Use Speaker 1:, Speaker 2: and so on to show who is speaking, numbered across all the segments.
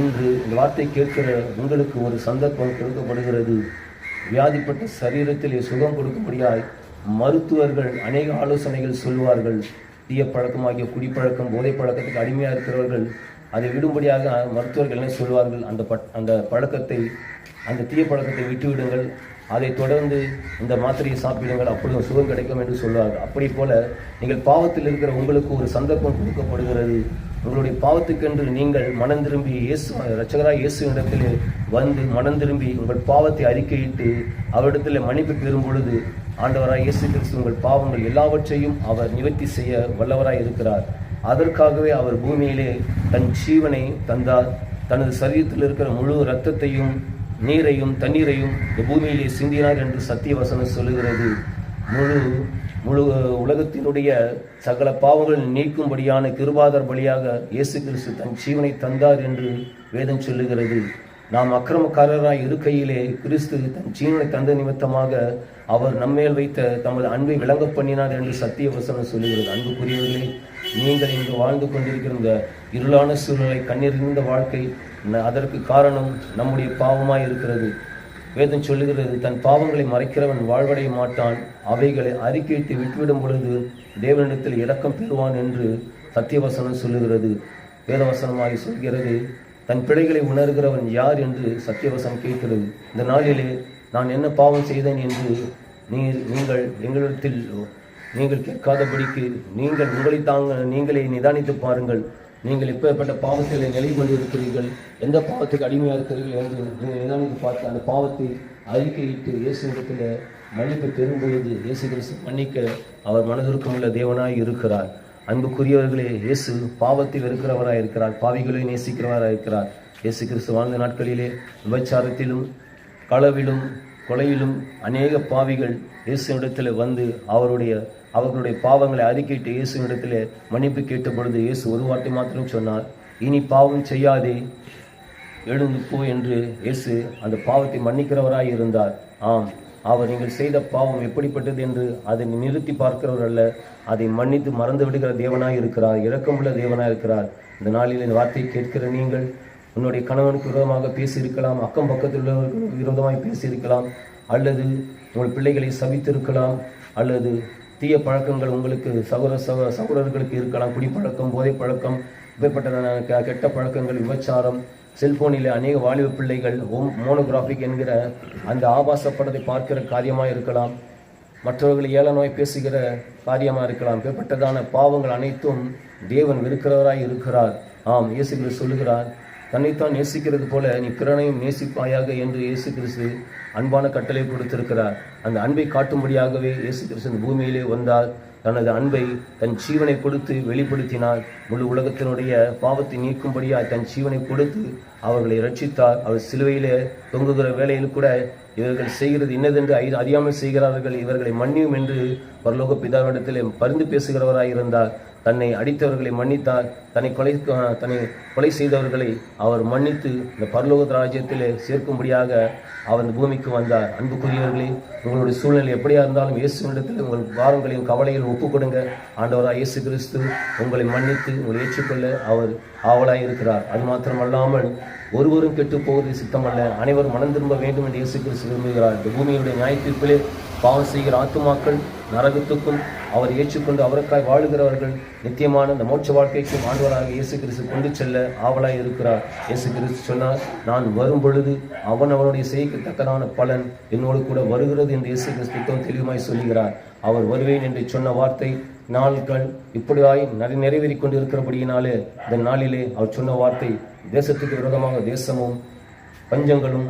Speaker 1: இன்று இந்த வார்த்தை கேட்கிற உங்களுக்கு ஒரு சந்தர்ப்பம் கொடுக்கப்படுகிறது. வியாதிப்பட்ட சரீரத்திலே சுகம் கொடுக்கும்படியாய் மருத்துவர்கள் அநேக ஆலோசனைகள் சொல்வார்கள் தீய பழக்கமாகிய குடிப்பழக்கம் போதை பழக்கத்துக்கு அடிமையாக இருக்கிறவர்கள் அதை விடும்படியாக மருத்துவர்கள் என்ன சொல்வார்கள் அந்த பட் அந்த பழக்கத்தை அந்த தீய பழக்கத்தை விட்டுவிடுங்கள். அதை தொடர்ந்து இந்த மாத்திரையை சாப்பிடுங்கள். அப்பொழுது சுகம் கிடைக்கும் என்று சொல்வார்கள் அப்படி போல நீங்கள் பாவத்தில் இருக்கிற உங்களுக்கு ஒரு சந்தர்ப்பம் கொடுக்கப்படுகிறது. உங்களுடைய பாவத்துக்கென்று நீங்கள் மனம் திரும்பி இயேசு ரச்சகராக இயேசு இடத்தில் வந்து மனம் திரும்பி உங்கள் பாவத்தை அறிக்கையிட்டு அவரிடத்தில் மன்னிப்பு பெறும் பொழுது ஆண்டவராய் இயேசு கிறிஸ்து உங்கள் பாவங்கள் எல்லாவற்றையும் அவர் நிவர்த்தி செய்ய வல்லவராய் இருக்கிறார். அதற்காகவே அவர் பூமியிலே தன் ஜீவனை தந்தார். தனது சரீரத்தில் இருக்கிற முழு இரத்தத்தையும் நீரையும் தண்ணீரையும் இந்த பூமியிலே சிந்தினார் என்று சத்திய வசனம் சொல்லுகிறது. முழு முழு உலகத்தினுடைய சகல பாவங்கள் நீக்கும்படியான கிருபாதர் பலியாக இயேசு கிறிஸ்து தன் ஜீவனை தந்தார் என்று வேதம் சொல்லுகிறது. நாம் அக்கிரமக்காரராய் இருக்கையிலே கிறிஸ்து தன் ஜீவனை தந்த நிமித்தமாக அவர் நம்மேல் வைத்த தமது அன்பை விளங்க பண்ணினார் என்று சத்திய வசனம் சொல்லுகிறது. அன்புக்குரியவர்களே நீங்கள் இங்கு வாழ்ந்து கொண்டிருக்கிற இந்த இருளான சூழ்நிலை கண்ணீர்ந்த வாழ்க்கை அதற்கு காரணம் நம்முடைய பாவமாய் இருக்கிறது. வேதம் சொல்லுகிறது தன் பாவங்களை மறைக்கிறவன் வாழ்வடைய மாட்டான் அவைகளை அறிக்கையிட்டு விட்டுவிடும் பொழுது தேவனிடத்தில் இரக்கம் பெறுவான் என்று சத்தியவசனம் சொல்லுகிறது. வேதவசனமாகி சொல்கிறது தன் பிழைகளை உணர்கிறவன் யார் என்று சத்தியவசனம் கேட்கிறது. இந்த நாளிலே நான் என்ன பாவம் செய்தேன் என்று நீ நீங்கள் எங்களிடத்தில் நீங்கள் கேட்காதபடிக்கு நீங்கள் உங்களை தாங்க நீங்களே நிதானித்து பாருங்கள். நீங்கள் இப்பேற்பட்ட பாவத்தில் நிலை கொண்டிருக்கிறீர்கள் எந்த பாவத்துக்கு அடிமையாக இருக்கிறீர்கள் என்று நீங்கள் நிதானித்து பார்த்து அந்த பாவத்தை அறிக்கையிட்டு இயேசுவிடத்தில் மன்னிப்பு பெறும்பொழுது இயேசு கிறிஸ்து மன்னிக்க அவர் மனதிற்கும் உள்ள தேவனாய் இருக்கிறார். அன்புக்குரியவர்களே இயேசு பாவத்தை இருக்கிறவராக இருக்கிறார் பாவிகளை நேசிக்கிறவராக இருக்கிறார். இயேசு கிறிஸ்து வாழ்ந்த நாட்களிலே விபச்சாரத்திலும் களவிலும் கொலையிலும் அநேக பாவிகள் இயேசுனிடத்தில் வந்து அவருடைய அவர்களுடைய பாவங்களை அறிக்கையிட்டு இயேசுவிடத்தில் மன்னிப்பு கேட்ட பொழுது இயேசு ஒரு வார்த்தை மாத்திரம் சொன்னார். இனி பாவம் செய்யாதே. எழுந்து போ என்று இயேசு அந்த பாவத்தை மன்னிக்கிறவராய் இருந்தார். ஆம் அவர் நீங்கள் செய்த பாவம் எப்படிப்பட்டது என்று அதை நிறுத்தி பார்க்கிறவர் அல்ல. அதை மன்னித்து மறந்து விடுகிற தேவனாய் இருக்கிறார் இரக்கமுள்ள தேவனாய் இருக்கிறார். இந்த நாளில் இந்த வார்த்தையை கேட்கிற நீங்கள் உன்னுடைய கணவனுக்கு விரோதமாக பேசியிருக்கலாம் அக்கம் பக்கத்தில் உள்ளவர்களுக்கு விரோதமாக பேசியிருக்கலாம் அல்லது உங்கள் பிள்ளைகளை சபித்திருக்கலாம் அல்லது தீய பழக்கங்கள் உங்களுக்கு சகோதர சகோ சகோதரர்களுக்கு இருக்கலாம் குடிப்பழக்கம் போதை பழக்கம் இப்பேற்பட்டதான கெட்ட பழக்கங்கள் விபச்சாரம் செல்போனில் அநேக வாலிப பிள்ளைகள் ஓம் மோனோகிராஃபிக் என்கிற அந்த ஆபாச படத்தை பார்க்கிற காரியமாக இருக்கலாம் மற்றவர்களை ஏளனமாய் பேசுகிற காரியமாக இருக்கலாம் இப்படிப்பட்டதான பாவங்கள் அனைத்தும் தேவன் வெறுக்கிறவராய் இருக்கிறார். ஆம் இயேசு சொல்லுகிறார் தன்னைத்தான் நேசிக்கிறது போல நீ பிறனையும் நேசிப்பாயாக என்று இயேசு கிறிஸ்து அன்பான கட்டளை கொடுத்திருக்கிறார். அந்த அன்பை காட்டும்படியாகவே இயேசு கிறிஸ்து பூமியிலே வந்தார். தனது அன்பை தன் ஜீவனை கொடுத்து வெளிப்படுத்தினார். முழு உலகத்தினுடைய பாவத்தை நீக்கும்படியாக தன் ஜீவனை கொடுத்து அவர்களை ரட்சித்தார் அவர் சிலுவையிலே தொங்குகிற வேளையில் கூட இவர்கள் செய்கிறது இன்னதென்று ஐ அறியாமல் செய்கிறார்கள். இவர்களை மன்னியும் என்று பரலோக பிதாவிடத்திலே பரிந்து பேசுகிறவராக இருந்தார். தன்னை அடித்தவர்களை மன்னித்தார் தன்னை கொலை தன்னை கொலை செய்தவர்களை அவர் மன்னித்து இந்த பரலோக ராஜ்யத்திலே சேர்க்கும்படியாக அவர் இந்த பூமிக்கு வந்தார். அன்புக்குரியவர்களே உங்களுடைய சூழ்நிலை எப்படியா இருந்தாலும் இயேசுவிடத்தில் உங்கள் பாரங்களையும் கவலையில் ஒப்புக் கொடுங்க ஆண்டவராக இயேசு கிறிஸ்து உங்களை மன்னித்து உங்களை ஏற்றுக்கொள்ள அவர் ஆவலாய் இருக்கிறார். அது மாத்திரமல்லாமல் ஒருவரும் கெட்டு போவது சித்தமல்ல. அனைவரும் மனம் திரும்ப வேண்டும் என்று இயேசு கிறிஸ்து விரும்புகிறார். இந்த பூமியுடைய நியாயத்தீர்ப்பிலே பாவம் செய்கிற ஆத்துமாக்கள் நரகத்துக்கும் அவர் ஏற்றுக்கொண்டு அவருக்காய் வாழுகிறவர்கள் நித்தியமான இந்த மோட்ச வாழ்க்கைக்கும் ஆண்டவராக இயேசு கிறிஸ்து கொண்டு செல்ல ஆவலாய் இருக்கிறார். இயேசு கிறிஸ்து சொன்னார் நான் வரும் பொழுது அவன் அவனுடைய செய்யத்தக்கதான பலன் என்னோடு கூட வருகிறது என்று இயேசு கிறிஸ்து மிகவும் தெளிவாய் சொல்லுகிறார். அவர் வருவேன் என்று சொன்ன வார்த்தை நாள்கள் இப்படியாய் நிறை நிறைவேறிக் கொண்டு இருக்கிறபடியினாலே இந்த நாளிலே அவர் சொன்ன வார்த்தை தேசத்துக்கு விரோதமாக தேசமும் பஞ்சங்களும்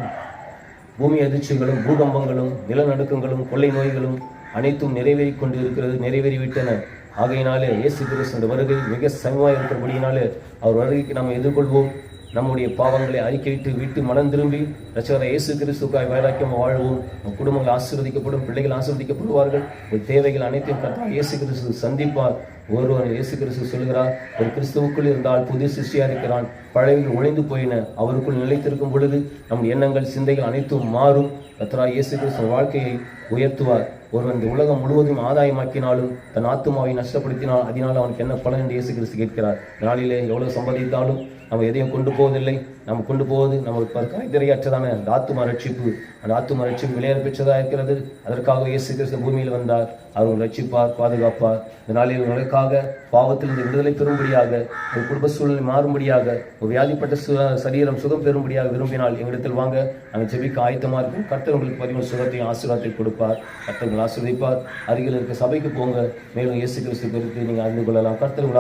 Speaker 1: பூமி அதிர்ச்சிகளும் பூகம்பங்களும் நிலநடுக்கங்களும் கொள்ளை நோய்களும் அனைத்தும் நிறைவேறி கொண்டு இருக்கிறது நிறைவேறிவிட்டன. ஆகையினாலே இயேசு கிறிஸ்து வருகை மிக சமமாக இருக்கிறபடியினாலே அவர் வருகைக்கு நாம் எதிர்கொள்வோம். நம்முடைய பாவங்களை அறிக்கையிட்டு வீட்டு மனம் திரும்பி ரச்சகர இயேசு கிறிஸ்துக்காய் வைராக்கியம் வாழ்வோம் நம் குடும்பங்கள் ஆசீர்வதிக்கப்படும் பிள்ளைகள் ஆசீர்வதிக்கப்படுவார்கள். உங்கள் தேவைகள் அனைத்தையும் கத்தா இயேசு கிறிஸ்து சந்திப்பார். ஒருவன் இயேசு கிறிஸ்து சொல்கிறார் ஒரு கிறிஸ்துவுக்குள் இருந்தால் புது சிருஷ்டியாக இருக்கிறான். பழையவர்கள் ஒளிந்து போயின அவருக்குள் நிலைத்திருக்கும் பொழுது நம் எண்ணங்கள் சிந்தைகள் அனைத்தும் மாறும். கத்ரா இயேசு கிறிஸ்து வாழ்க்கையை உயர்த்துவார். ஒருவன் இந்த உலகம் முழுவதும் ஆதாயமாக்கினாலும் தன் ஆத்துமாவை நஷ்டப்படுத்தினால் அதனால் அவனுக்கு என்ன பலன்? என்று இயேசு கிறிஸ்து கேட்கிறார். நாளிலே எவ்வளவு சம்பாதித்தாலும் நம்ம எதையும் கொண்டு போவதில்லை. நம்ம கொண்டு போவது நமக்கு கைதிரையற்றதான அந்த ஆத்தும ரட்சிப்பு. அந்த ஆத்தும ரட்சிப்பு விளையாட பெற்றதாக இருக்கிறது. அதற்காக இயேசு கிறிஸ்து பூமியில் வந்தார். அவர் ரட்சிப்பார் பாதுகாப்பார். இந்த நாளில் உங்களுக்காக பாவத்திலிருந்து விடுதலை பெறும்படியாக ஒரு குடும்ப சூழ்நிலை மாறும்படியாக ஒரு வியாதிப்பட்ட சு- சரீரம் சுகம் பெறும்படியாக விரும்பினால் எங்களிடத்தில் வாங்க. நாங்கள் ஜெபிக்க ஆயத்தமாக இருக்கும். கர்த்தர் உங்களுக்கு பதிவு சுகத்தையும் ஆசீர்வாதத்தை கொடுப்பார். கர்த்தர் உங்களை ஆசீர்வதிப்பார். அருகில் இருக்க சபைக்கு போங்க. மேலும் இயேசு கிறிஸ்து குறித்து நீங்கள் அறிந்து கொள்ளலாம். கர்த்தர்